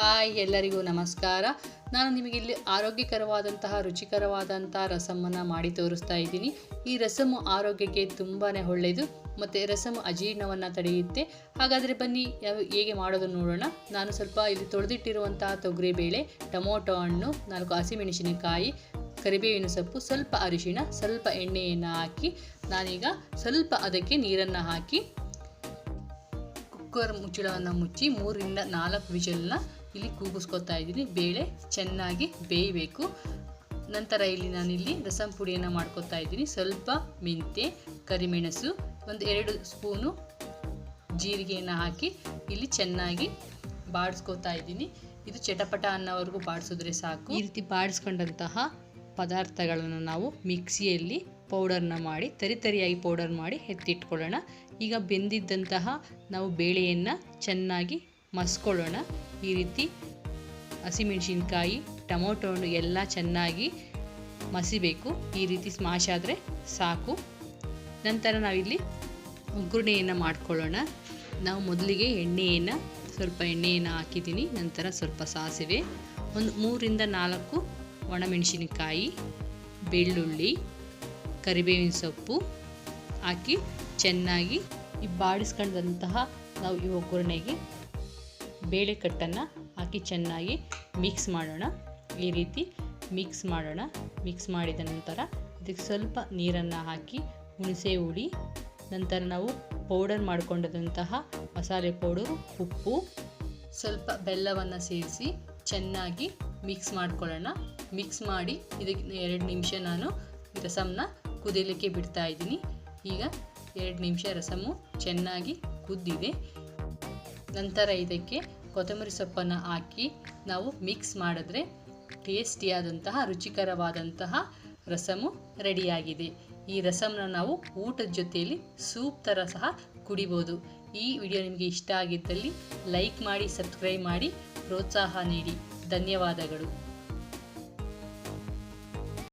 Hi ಎಲ್ಲರಿಗೂ ನಮಸ್ಕಾರ. ನಾನು ನಿಮಗೆ ಇಲ್ಲಿ ಆರೋಗ್ಯಕರವಾದಂತಹ ರುಚಿಕರವಾದಂತಹ ರಸಮನ್ನು ಮಾಡಿ ತೋರಿಸ್ತಾ ಇದ್ದೀನಿ. ಈ ರಸಮು ಆರೋಗ್ಯಕ್ಕೆ ತುಂಬಾ ಒಳ್ಳೆಯದು ಮತ್ತು ರಸಮು ಅಜೀರ್ಣವನ್ನು ತಡೆಯುತ್ತೆ. ಹಾಗಾದರೆ ಬನ್ನಿ ಹೇಗೆ ಮಾಡೋದು ನೋಡೋಣ. ನಾನು ಸ್ವಲ್ಪ ಇಲ್ಲಿ ತೊಳೆದಿಟ್ಟಿರುವಂತಹ ತೊಗರಿಬೇಳೆ, ಟೊಮೊಟೊ ಹಣ್ಣು, ನಾಲ್ಕು ಹಸಿಮೆಣಸಿನಕಾಯಿ, ಕರಿಬೇವಿನ ಸೊಪ್ಪು, ಸ್ವಲ್ಪ ಅರಿಶಿಣ, ಸ್ವಲ್ಪ ಎಣ್ಣೆಯನ್ನು ಹಾಕಿ, ನಾನೀಗ ಸ್ವಲ್ಪ ಅದಕ್ಕೆ ನೀರನ್ನು ಹಾಕಿ, ಕುಕ್ಕರ್ ಮುಚ್ಚಳವನ್ನು ಮುಚ್ಚಿ ಮೂರರಿಂದ ನಾಲ್ಕು ವಿಷಲ್ನ ಇಲ್ಲಿ ಕೂಗಿಸ್ಕೊತಾ ಇದ್ದೀನಿ. ಬೇಳೆ ಚೆನ್ನಾಗಿ ಬೇಯಬೇಕು. ನಂತರ ಇಲ್ಲಿ ನಾನಿಲ್ಲಿ ರಸಂ ಪುಡಿಯನ್ನು ಮಾಡ್ಕೊತಾ ಇದ್ದೀನಿ. ಸ್ವಲ್ಪ ಮೆಂತೆ ಕರಿಮೆಣಸು, ಒಂದು ಎರಡು ಸ್ಪೂನು ಜೀರಿಗೆಯನ್ನು ಹಾಕಿ ಇಲ್ಲಿ ಚೆನ್ನಾಗಿ ಬಾಡಿಸ್ಕೊತಾ ಇದ್ದೀನಿ. ಇದು ಚಟಪಟ ಅನ್ನೋವರೆಗೂ ಬಾಡಿಸಿದ್ರೆ ಸಾಕು. ಈ ರೀತಿ ಬಾಡಿಸ್ಕೊಂಡಂತಹ ಪದಾರ್ಥಗಳನ್ನು ನಾವು ಮಿಕ್ಸಿಯಲ್ಲಿ ಪೌಡರ್ನ ಮಾಡಿ ತರಿತರಿಯಾಗಿ ಪೌಡರ್ ಮಾಡಿ ಎತ್ತಿಟ್ಕೊಳ್ಳೋಣ. ಈಗ ಬೆಂದಿದ್ದಂತಹ ನಾವು ಬೇಳೆಯನ್ನು ಚೆನ್ನಾಗಿ ಮಸ್ಕೊಳ್ಳೋಣ. ಈ ರೀತಿ ಹಸಿಮೆಣಸಿನ್ಕಾಯಿ ಟೊಮೊಟೊ ಹಣ್ಣು ಎಲ್ಲ ಚೆನ್ನಾಗಿ ಮಸಿಬೇಕು. ಈ ರೀತಿ ಸ್ಮಾಶ್ ಆದರೆ ಸಾಕು. ನಂತರ ನಾವಿಲ್ಲಿ ಒಗ್ಗರಣೆಯನ್ನು ಮಾಡ್ಕೊಳ್ಳೋಣ. ನಾವು ಮೊದಲಿಗೆ ಎಣ್ಣೆಯನ್ನು, ಸ್ವಲ್ಪ ಎಣ್ಣೆಯನ್ನು ಹಾಕಿದ್ದೀನಿ. ನಂತರ ಸ್ವಲ್ಪ ಸಾಸಿವೆ. ಒಂದು ಮೂರಿಂದ ನಾಲ್ಕು ಒಣಮೆಣಸಿನಕಾಯಿ, ಬೆಳ್ಳುಳ್ಳಿ, ಕರಿಬೇವಿನ ಸೊಪ್ಪು ಹಾಕಿ ಚೆನ್ನಾಗಿ ಈ ಬಾಡಿಸ್ಕೊಂಡಂತಹ ನಾವು ಈ ಒಗ್ಗರಣೆಗೆ ಬೇಳೆ ಕಟ್ಟನ್ನು ಹಾಕಿ ಚೆನ್ನಾಗಿ ಮಿಕ್ಸ್ ಮಾಡೋಣ. ಈ ರೀತಿ ಮಿಕ್ಸ್ ಮಾಡೋಣ. ಮಿಕ್ಸ್ ಮಾಡಿದ ನಂತರ ಇದಕ್ಕೆ ಸ್ವಲ್ಪ ನೀರನ್ನು ಹಾಕಿ ಹುಣಸೆ ಹುಳಿ, ನಂತರ ನಾವು ಪೌಡರ್ ಮಾಡಿಕೊಂಡಂತಹ ಮಸಾಲೆ ಪೌಡರು ಉಪ್ಪು, ಸ್ವಲ್ಪ ಬೆಲ್ಲವನ್ನು ಸೇರಿಸಿ ಚೆನ್ನಾಗಿ ಮಿಕ್ಸ್ ಮಾಡ್ಕೊಳ್ಳೋಣ. ಮಿಕ್ಸ್ ಮಾಡಿ ಇದಕ್ಕೆ ಎರಡು ನಿಮಿಷ ನಾನು ರಸಮನ್ನ ರಸಮ್ನ ಕುದಿಯಲಿಕ್ಕೆ ಬಿಡ್ತಾ ಇದ್ದೀನಿ. ಈಗ ಎರಡು ನಿಮಿಷ ರಸಮು ಚೆನ್ನಾಗಿ ಕುದ್ದಿದೆ. ನಂತರ ಇದಕ್ಕೆ ಕೊತ್ತಂಬರಿ ಸೊಪ್ಪನ್ನು ಹಾಕಿ ನಾವು ಮಿಕ್ಸ್ ಮಾಡಿದ್ರೆ ಟೇಸ್ಟಿಯಾದಂತಹ, ರುಚಿಕರವಾದಂತಹ ರಸಮು ರೆಡಿಯಾಗಿದೆ. ಈ ರಸಮನ್ನ ನಾವು ಊಟದ ಜೊತೆಯಲ್ಲಿ ಸೂಪ್ ಥರ ಸಹ ಕುಡಿಬೋದು. ಈ ವಿಡಿಯೋ ನಿಮಗೆ ಇಷ್ಟ ಆಗಿದ್ದಲ್ಲಿ ಲೈಕ್ ಮಾಡಿ, ಸಬ್ಸ್ಕ್ರೈಬ್ ಮಾಡಿ, ಪ್ರೋತ್ಸಾಹ ನೀಡಿ. ಧನ್ಯವಾದಗಳು.